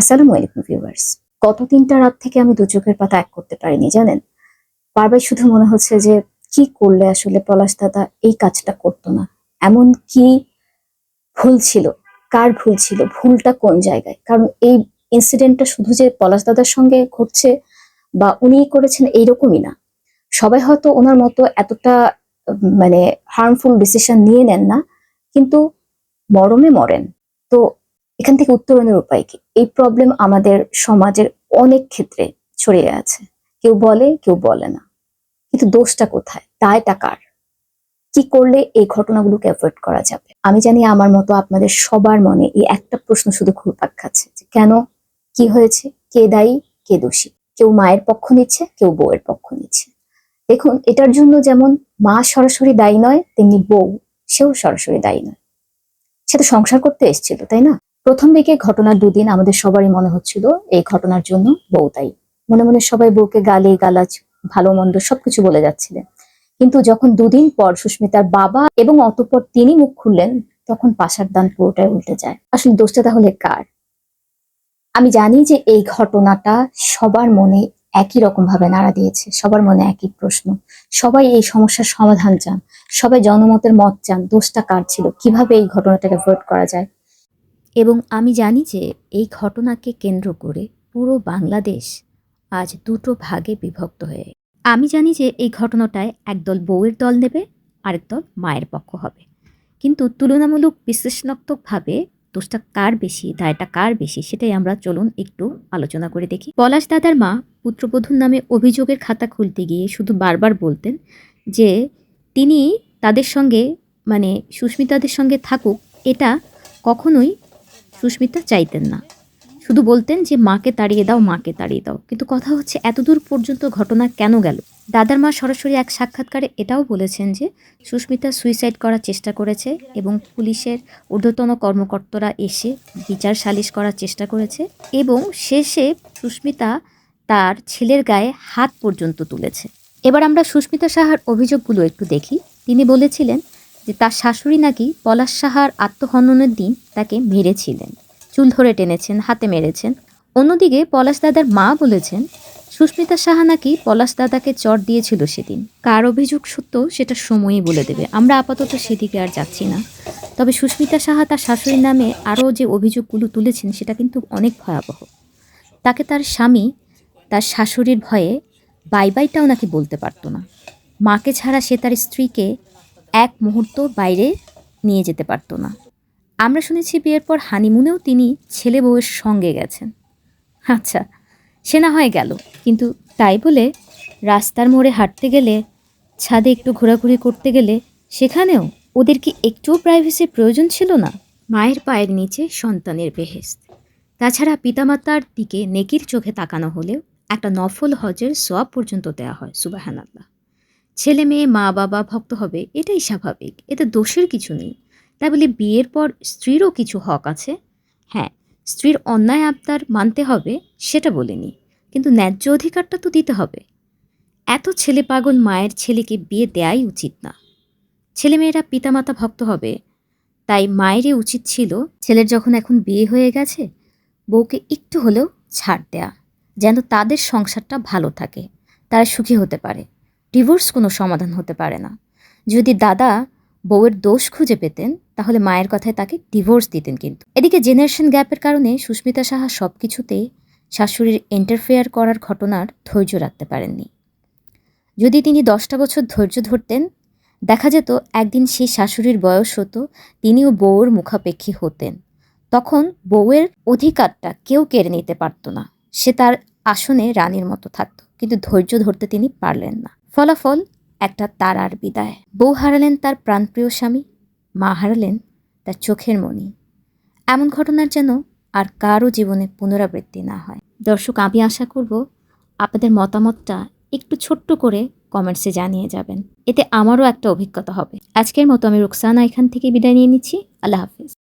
আসসালামু আলাইকুম ভিউয়ার্স। গত তিনটা রাত থেকে আমি দু চোখের পাতা এক করতে পারিনি, জানেন? বারবার শুধু মনে হচ্ছে যে, কি করলে আসলে পলাশ দাদা এই কাজটা করতো না? এমন কি ভুল ছিল? কার ভুল ছিল? ভুলটা কোন জায়গায়? কারণ এই ইনসিডেন্টটা শুধু যে পলাশ দাদার সঙ্গে ঘটছে বা উনি করেছেন এইরকমই না। সবাই হয়তো ওনার মতো এতটা মানে হার্মফুল ডিসিশন নিয়ে নেন না, কিন্তু মরমে মরেন। তো এখান থেকে উত্তরণের উপায় কি? এই প্রবলেম আমাদের সমাজের অনেক ক্ষেত্রে ছড়িয়ে আছে। কেউ বলে কেউ বলে না। কিন্তু দোষটা কোথায়? দায়টা কার? কি করলে এই ঘটনাগুলোকে অ্যাভয়েড করা যাবে? আমি জানি আমার মতো আপনাদের সবার মনে এই একটা প্রশ্ন শুধু ঘুরপাক খাচ্ছে যে কেন? কি হয়েছে? কে দায়ী? কে দোষী? কেউ মায়ের পক্ষ নিচ্ছে, কেউ বউয়ের পক্ষ নিচ্ছে। দেখুন, এটার জন্য যেমন মা সরাসরি দায়ী নয়, তেমনি বউ সেও সরাসরি দায়ী নয়। সে তো সংসার করতে এসেছিল, তাই না? প্রথম দিকে ঘটনার দুদিন আমাদের সবারই মনে হচ্ছিল, এই ঘটনার জন্য বউ দায়ী মনে মনে সবাই বউকে গালি, গালাজ, ভালো, মন্দ সবকিছু বলে যাচ্ছিলেন। কিন্তু যখন দুদিন পর সুস্মিতার বাবা এবং অতঃপর তিনি মুখ খুললেন, তখন পাশার দান পুরোটাই উল্টে যায়। আসলে দোষটা তাহলে কার? আমি জানি যে এই ঘটনাটা সবার মনে একই রকম ভাবে নাড়া দিয়েছে, সবার মনে একই প্রশ্ন। সবাই এই সমস্যার সমাধান চান, সবাই জনমতের মত চান, দোষটা কার ছিল? কীভাবে এই ঘটনাটাকে অ্যাভয়েড করা যায়? এবং আমি জানি যে এই ঘটনাকে কেন্দ্র করে পুরো বাংলাদেশ আজ দুটো ভাগে বিভক্ত হয়ে। আমি জানি যে এই ঘটনাটায় একদল বউয়ের দল নেবে, আরেক দল মায়ের পক্ষ হবে। কিন্তু তুলনামূলক বিশ্লেষণাত্মকভাবে দোষটা কার বেশি, দায়টা কার বেশি, সেটাই আমরা চলুন একটু আলোচনা করে দেখি। পলাশ দাদার মা পুত্রবধূর নামে অভিযোগের খাতা খুলতে গিয়ে শুধু বারবার বলতেন যে তিনি তাদের সঙ্গে মানে সুস্মিতাদের সঙ্গে থাকুক, এটা কখনোই সুস্মিতা চাইতেন না। শুধু বলতেন যে, মাকে তাড়িয়ে দাও, মাকে তাড়িয়ে দাও। কিন্তু কথা হচ্ছে, এতদূর পর্যন্ত ঘটনা কেন গেল? দাদার মা সরাসরি এক সাক্ষাৎকারে এটাও বলেছেন যে, সুস্মিতা সুইসাইড করার চেষ্টা করেছে এবং পুলিশের ঊর্ধ্বতন কর্মকর্তারা এসে বিচার সালিশ করার চেষ্টা করেছে এবং শেষে সুস্মিতা তার ছেলের গায়ে হাত পর্যন্ত তুলেছে। এবার আমরা সুস্মিতা সাহার অভিযোগগুলো একটু দেখি। তিনি বলেছিলেন যে তার শাশুড়ি নাকি পলাশ সাহার আত্মহননের দিন তাকে মেরেছিলেন। চুল ধরে টেনেছেন, হাতে মেরেছেন। অন্যদিকে পলাশ দাদার মা বলেছেন, সুস্মিতা সাহা নাকি পলাশ দাদাকে চট দিয়েছিল সেদিন। কার অভিযোগ সত্য সেটা সময়ই বলে দেবে। আমরা আপাতত সেদিকে আর যাচ্ছি না। তবে সুস্মিতা সাহা তার শাশুড়ির নামে আরও যে অভিযোগগুলো তুলেছেন সেটা কিন্তু অনেক ভয়াবহ। তাকে তার স্বামী তার শাশুড়ির ভয়ে বাই বাইটাও নাকি বলতে পারতো না। মাকে ছাড়া সে তার স্ত্রীকে এক মুহূর্ত বাইরে নিয়ে যেতে পারতো না। আমরা শুনেছি বিয়ের পর হানিমুনেও তিনি ছেলে বউয়ের সঙ্গে গেছেন। আচ্ছা সে না হয় গেল, কিন্তু তাই বলে রাস্তার মোড়ে হাঁটতে গেলে, ছাদে একটু ঘোরাঘুরি করতে গেলে সেখানেও ওদের কি একটুও প্রাইভেসির প্রয়োজন ছিল না? মায়ের পায়ের নিচে সন্তানের বেহেস্ত তাছাড়া পিতামাতার দিকে নেকির চোখে তাকানো হলেও একটা নফল হজের সোয়াব পর্যন্ত দেওয়া হয় সুবাহান আল্লাহ ছেলে মেয়ে মা বাবা ভক্ত হবে, এটাই স্বাভাবিক। এতে দোষের কিছু নেই। তাই বলে বিয়ের পর স্ত্রীরও কিছু হক আছে। হ্যাঁ স্ত্রীর অন্যায় আবদার মানতে হবে, সেটা বলিনি কিন্তু ন্যায্য অধিকারটা তো দিতে হবে। এত ছেলে পাগল মায়ের ছেলেকে বিয়ে দেয়াই উচিত না। ছেলেমেয়েরা পিতামাতা ভক্ত হবে, তাই মায়েরই উচিত ছিল ছেলের যখন এখন বিয়ে হয়ে গেছে, বউকে একটু হলেও ছাড় দেয়া, যেন তাদের সংসারটা ভালো থাকে, তারা সুখী হতে পারে। ডিভোর্স কোনো সমাধান হতে পারে না। যদি দাদা বউয়ের দোষ খুঁজে পেতেন, তাহলে মায়ের কথায় তাকে ডিভোর্স দিতেন কিন্তু। এদিকে জেনারেশন গ্যাপের কারণে সুস্মিতা সাহা সব কিছুতেই শাশুড়ির ইন্টারফেয়ার করার ঘটনার ধৈর্য রাখতে পারেননি। যদি তিনি দশটা বছর ধৈর্য ধরতেন, দেখা যেত একদিন সেই শাশুড়ির বয়স হতো, তিনিও বউয়ের মুখাপেক্ষী হতেন। তখন বউয়ের অধিকারটা কেউ কেড়ে নিতে পারত না। সে তার আসনে রানীর মতো থাকত, কিন্তু ধৈর্য ধরতে তিনি পারলেন না। ফলাফল, একটা তারার বিদায়। বউ হারালেন তার প্রাণপ্রিয় স্বামী, মা হারালেন তার চোখের মণি। এমন ঘটনার যেন আর কারও জীবনে পুনরাবৃত্তি না হয়। দর্শক, আমি আশা করব আপনাদের মতামতটা একটু ছোট্ট করে কমেন্টসে জানিয়ে যাবেন। এতে আমারও একটা অভিজ্ঞতা হবে। আজকের মতো আমি রুকসানা এখান থেকে বিদায় নিয়ে নিচ্ছি। আল্লাহ হাফিজ।